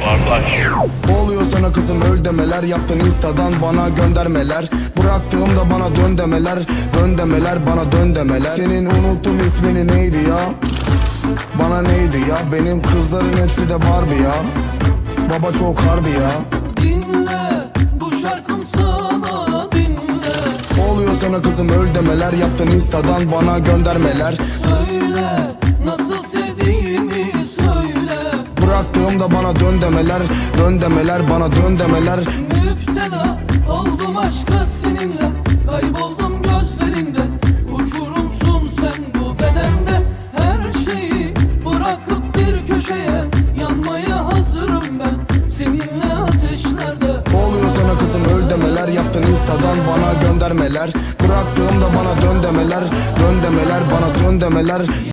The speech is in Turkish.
başlıyor. Oluyor sana kızım? Öl demeler. Yaptın instadan bana göndermeler. Bıraktığımda bana dön demeler. Dön demeler bana dön demeler. Senin unuttum ismini neydi ya? Bana neydi ya? Benim kızların hepsi de Barbie ya. Baba çok harbi ya. Dinle bu şarkım sana dinle. Oluyor sana kızım? Öl demeler. Yaptın instadan bana göndermeler. Söyle Bıraktığımda bana dön demeler Dön demeler bana dön demeler. Müptela oldum aşka seninle Kayboldum gözlerinde Uçurumsun sen bu bedende Her şeyi bırakıp bir köşeye Yanmaya hazırım ben. Seninle ateşlerde Oluyor sana kızım öl demeler Yaptın instadan bana göndermeler. Bıraktığımda bana dön demeler Dön demeler bana dön demeler